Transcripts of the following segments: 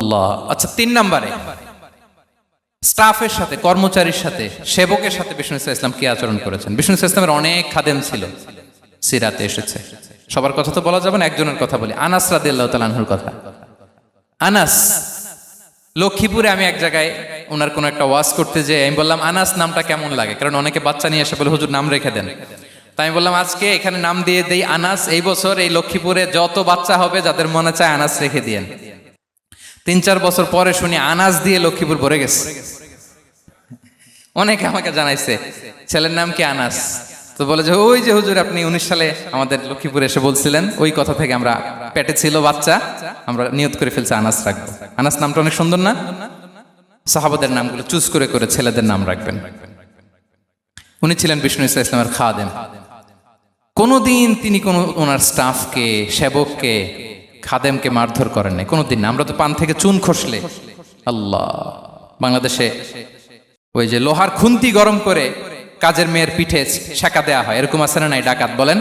আল্লাহ। আচ্ছা তিন নম্বরে। স্টাফের সাথে, কর্মচারীর সাথে, সেবকের সাথে বিষ্ণু ইসলাম কি আচরণ করেছেন? বিষ্ণু ইসলামের অনেক খাদেম ছিল। সিরাতে এসেছে। সবার কথা তো বলা যাবে না, একজনের কথা বলি। আনাস কথা। আনাস, লক্ষ্মীপুরে আমি এক জায়গায় ওনার কোনো একটা ওয়াজ করতে যে আমি বললাম, আনাস, নামটা কেমন লাগে? কারণ অনেকে বাচ্চা নিয়ে এসে বলে, হুজুর, নাম রেখে দেন। তাই আমি বললাম, আজকে এখানে নাম দিয়ে দেই আনাস, এই বছর এই লক্ষ্মীপুরে যত বাচ্চা হবে, যাদের মনে চায় আনাস রেখে দিয়েন। তিন চার বছর পরে শুনি আনাজ দিয়ে লক্ষ্মীপুর ভরে গেছে। অনেকে আমাকে জানাইছে, ছেলের নাম কি আনাস তো বলে যে, ওই যে হুজুর, আপনি উনিশ সালে আমাদের লক্ষ্মীপুরে এসে বলছিলেন, ওই কথা থেকে আমরা পেটে ছিল বাচ্চা, আমরা নিয়ত করে ফেলছি আনাস রাখব। আনাস নামটা অনেক সুন্দর না? সাহাবাদের নামগুলো চুজ করে করে ছেলেদের নাম রাখবেন। উনি ছিলেন বিষ্ণু ইসলাম ইসলামের খাদেম। কোনোদিন তিনি কোনো ওনার স্টাফকে সেবককে খাদেমকে মারধর করেন নাই। কোনোদিন না। আমরা তো পান থেকে চুন খসলে। আল্লাহ। বাংলাদেশে ওই যে লোহার খুন্তি গরম করে কাজের মেয়ের পিঠে শেখা দেয়া হয়। এরকম আছে না নাই ডাকাত বলেন?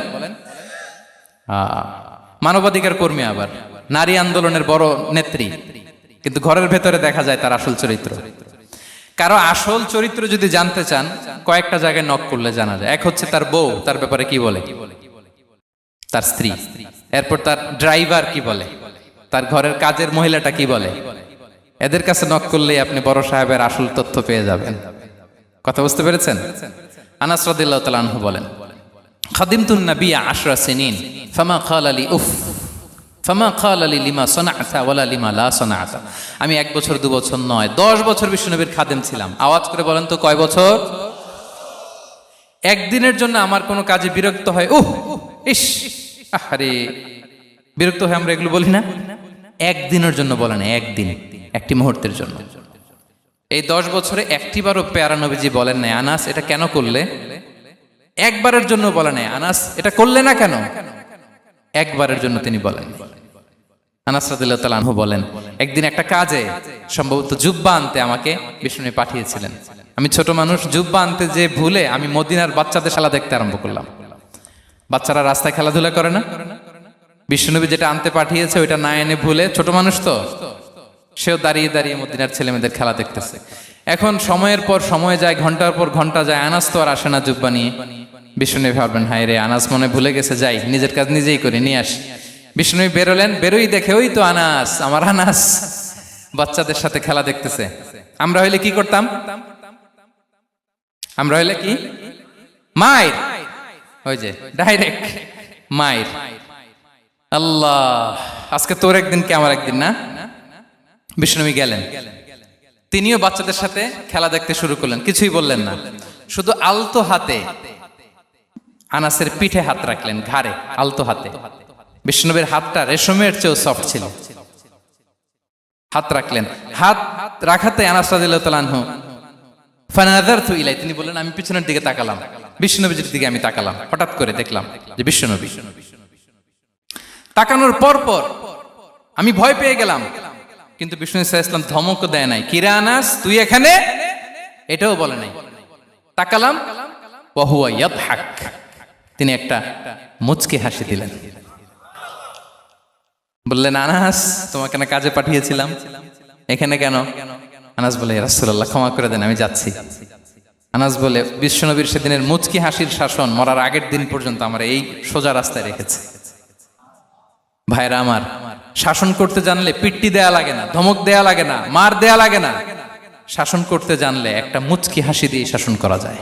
মানবাধিকার কর্মী আবার। নারী আন্দোলনের বড় নেত্রী। কিন্তু ঘরের ভেতরে দেখা যায় তার আসল চরিত্র। কারও আসল চরিত্র যদি জানতে চান, কয়েকটা জায়গায় নক করলে জানা যায়। এক হচ্ছে তার বউ, তার ব্যাপারে কি বলে? তার স্ত্রী। এরপর তার ড্রাইভার কি বলে? তার ঘরের কাজের মহিলাটা কি বলে? এদের কাছে নক করলেই আপনি বড় সাহেবের আসল তথ্য পেয়ে যাবেন। কথা বুঝতে পেরেছেন? আনাস বলেন আশরা সিনিন আলী উফ লিমা ওয়ালা লিমা লা সনাআতা। আমি এক বছর, দু বছর নয়, দশ বছর বিষ্ণুনবীর খাদেম ছিলাম। আওয়াজ করে বলেন তো কয় বছর? একদিনের জন্য আমার কোনো কাজে বিরক্ত হয়, উহ, ইস আরে বিরক্ত হয়ে আমরা এগুলো বলি না। একদিনের জন্য বলে না, একদিন, একটি মুহূর্তের জন্য। এই দশ বছরে একটি একটিবারও পেয়ারা নবীজি বলেন নাই, আনাস, এটা কেন করলে? একবারের জন্য বলে নাই, আনাস, এটা করলে না কেন? একবারের জন্য তিনি বলেন। আনাস রাদিল্লাহু বলেন, একদিন একটা কাজে, সম্ভবত জুব্বা আনতে আমাকে বিষ্ণু পাঠিয়েছিলেন। আমি ছোট মানুষ, জুব্বা আনতে যে ভুলে আমি মদিনার বাচ্চাদের খেলা দেখতে আরম্ভ করলাম। বাচ্চারা রাস্তায় খেলাধুলা করে না? বিষ্ণুনবী যেটা আনতে পাঠিয়েছে, ওইটা না এনে ভুলে, ছোট মানুষ তো? সেও দাঁড়িয়ে দাঁড়িয়ে মদিনার ছেলে মেয়েদের খেলা দেখতেছে। এখন সময়ের পর সময় যায়, ঘণ্টার পর ঘণ্টা যায় আনাস তো আর আসে না জুব্বা নিয়ে। বিষ্ণুনবী ভাববেন হায় রে আনাস মনে ভুলে গেছে, যাই, নিজের কাজ নিজেই করে, নিয়ে আসি। বিষ্ণুনবী বেরোলেন, বেরোই দেখে, ওই তো আনাস আমার আনাস বাচ্চাদের সাথে খেলা দেখতেছে। আমরা হইলে কি করতাম? আমরা হইলে কি? মায়ের। ওই যে ডাইরেক্ট মায়ের। আল্লাহ, আজকে তোর একদিন কে আমার একদিন না? বিষ্ণুবী গেলেন। তিনিও বাচ্চাদের সাথে খেলা দেখতে শুরু করলেন, কিছুই বললেন না। শুধু আলতো হাতে আনাসের পিঠে হাত রাখলেন, ঘাড়ে, আলতো হাতে। বিষ্ণুবীর হাতটা রেশমের চেয়েও সফট ছিল। হাত রাখলেন। হাত রাখাতে আনাস রাদিল্লাহু তাআলা আনহু ফানাদার ইলাই তিনি বললেন, আমি পিছনের দিকে তাকালাম। বিষ্ণুনবীর দিকে আমি তাকালাম, হঠাৎ করে দেখলাম যে বিষ্ণুনবী। তাকানোর পর পর আমি ভয় পেয়ে গেলাম, কিন্তু বিষ্ণু ইসা ইসলাম ধমক দেয় নাই। কিরা আনাস, তুই এখানে? এটাও বলে নাই। তাকালাম তিনি একটা মুচকে হাসি দিলেন। বললেন, আনাস, তোমাকে না কাজে পাঠিয়েছিলাম। এখানে কেন? আনাস বলে রাসূলুল্লাহ, ক্ষমা করে দেন, আমি যাচ্ছি। আনাস বলে বিশ্বনবীর সেদিনের মুচকি হাসির শাসন মরার আগের দিন পর্যন্ত আমার এই সোজা রাস্তায় রেখেছে। ভাইরা আমার, শাসন করতে জানলে পিট্টি দেয়া লাগে না, ধমক দেয়া লাগে না, মার দেয়া লাগে না। শাসন করতে জানলে একটা মুচকি হাসি দিয়ে শাসন করা যায়।